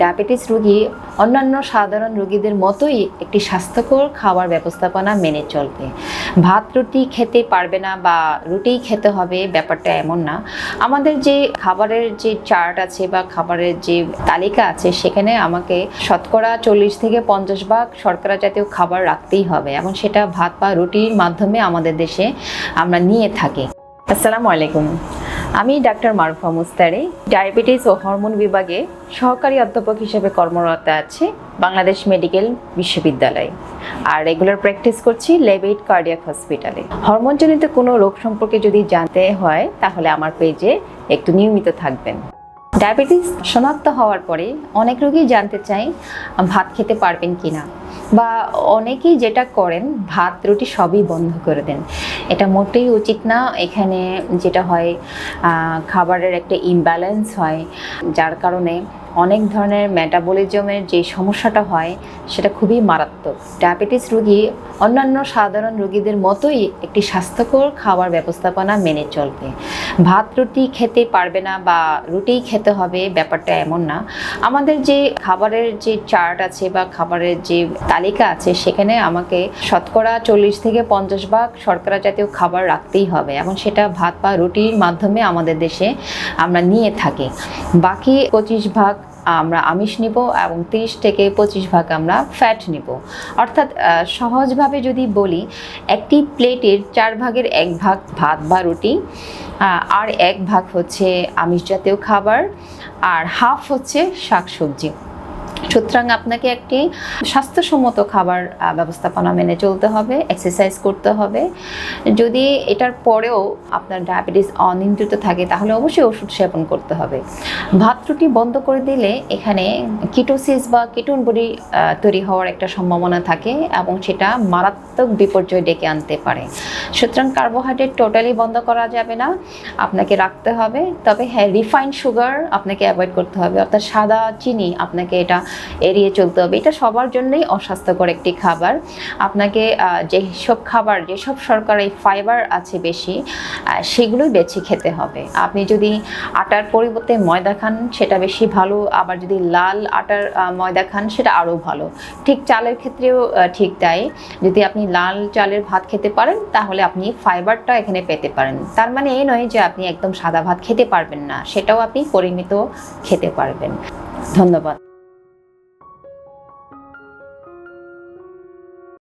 Diabetes রোগী অন্যান্য সাধারণ রোগীদের মতোই একটি স্বাস্থ্যকর খাবার ব্যবস্থাপনা মেনে চলবে ভাত রুটি খেতে পারবে না বা রুটিই খেতে হবে ব্যাপারটা এমন না। আমাদের যে খাবারের যে চার্ট আছে বা খাবারের যে তালিকা আছে, সেখানে আমাকে শতকরা চল্লিশ থেকে পঞ্চাশ ভাগ শর্করা জাতীয় খাবার রাখতেই হবে এবং সেটা ভাত বা রুটির মাধ্যমে আমাদের দেশে আমরা নিয়ে থাকি। আসসালামু আলাইকুম। আমি ডাক্তার মারুফা মুস্তারি, ডায়াবেটিস ও হরমোন বিভাগে সহকারী অধ্যাপক হিসেবে কর্মরত আছে বাংলাদেশ মেডিকেল বিশ্ববিদ্যালয়। আর রেগুলার প্র্যাকটিস করছি লেবেইট কার্ডিয়াক হসপিটালে। হরমোনজনিত কোনো রোগ সম্পর্কে যদি জানতে হয়, তাহলে আমার পেজে একটু নিয়মিত থাকবেন। ডায়াবেটিস শনাক্ত হওয়ার পরে অনেক রোগী জানতে চাই ভাত খেতে পারবেন কি না বা অনেকেই যেটা করেন, ভাত, রুটি সবই বন্ধ করে দেন। এটা মোটেই উচিত না। এখানে যেটা হয় খাবারের একটা ইমব্যালেন্স হয়, যার কারণে অনেক ধরনের মেটাবলিজমের যে সমস্যাটা হয়, সেটা খুবই মারাত্মক। ডায়াবেটিস রোগী, অন্যান্য সাধারণ রোগীদের মতোই একটি স্বাস্থ্যকর খাবার ব্যবস্থাপনা মেনে চলবে। ভাত, রুটি খেতে পারবে না বা রুটিই খেতে হবে, ব্যাপারটা এমন না। আমাদের যে খাবারের যে চার্ট আছে বা খাবারের যে তালিকা আছে, সেখানে আমাকে শতকরা চল্লিশ থেকে পঞ্চাশ ভাগ শর্করা জাতীয় খাবার রাখতেই হবে এবং সেটা ভাত বা রুটির মাধ্যমে আমাদের দেশে আমরা নিয়ে থাকি। বাকি পঁচিশ ভাগ আমরা আমিষ নিব এবং তিরিশ থেকে পঁচিশ ভাগ আমরা ফ্যাট নিব। অর্থাৎ সহজভাবে যদি বলি, একটি প্লেটের চার ভাগের এক ভাগ ভাত বা রুটি আর এক ভাগ হচ্ছে আমিষ জাতীয় খাবার, আর হাফ হচ্ছে শাকসবজি। সুতরাং আপনাকে একটি স্বাস্থ্যসম্মত খাবার ব্যবস্থাপনা মেনে চলতে হবে এক্সারসাইজ করতে হবে। যদি এটার পরেও আপনার ডায়াবেটিস অনিয়ন্ত্রিত থাকে, তাহলে অবশ্যই ওষুধ সেবন করতে হবে। ভাত রুটি বন্ধ করে দিলে এখানে কিটোসিস বা কিটোন বডি তৈরি হওয়ার একটা সম্ভাবনা থাকে এবং সেটা মারাত্মক বিপর্যয় ডেকে আনতে পারে। সুতরাং কার্বোহাইড্রেট টোটালি বন্ধ করা যাবে না, আপনাকে রাখতে হবে। তবে হ্যাঁ রিফাইন্ড সুগার আপনাকে অ্যাভয়েড করতে হবে। অর্থাৎ সাদা চিনি আপনাকে এটা এড়িয়ে চলতে হবে। এটা সবার জন্যই অস্বাস্থ্যকর একটি খাবার। আপনাকে যেসব খাবার, যেসব শর্করায় ফাইবার আছে বেশি সেগুলোই বেছে খেতে হবে। আপনি যদি আটার পরিবর্তে ময়দা খান, সেটা বেশি ভালো। আবার যদি লাল আটার ময়দা খান, সেটা আরও ভালো। ঠিক চালের ক্ষেত্রেও ঠিক তাই। যদি আপনি লাল চালের ভাত খেতে পারেন, তাহলে আপনি ফাইবারটা এখানে পেতে পারেন। তার মানে এই নয় যে আপনি একদম সাদা ভাত খেতে পারবেন না, সেটাও আপনি পরিমিত খেতে পারবেন। ধন্যবাদ।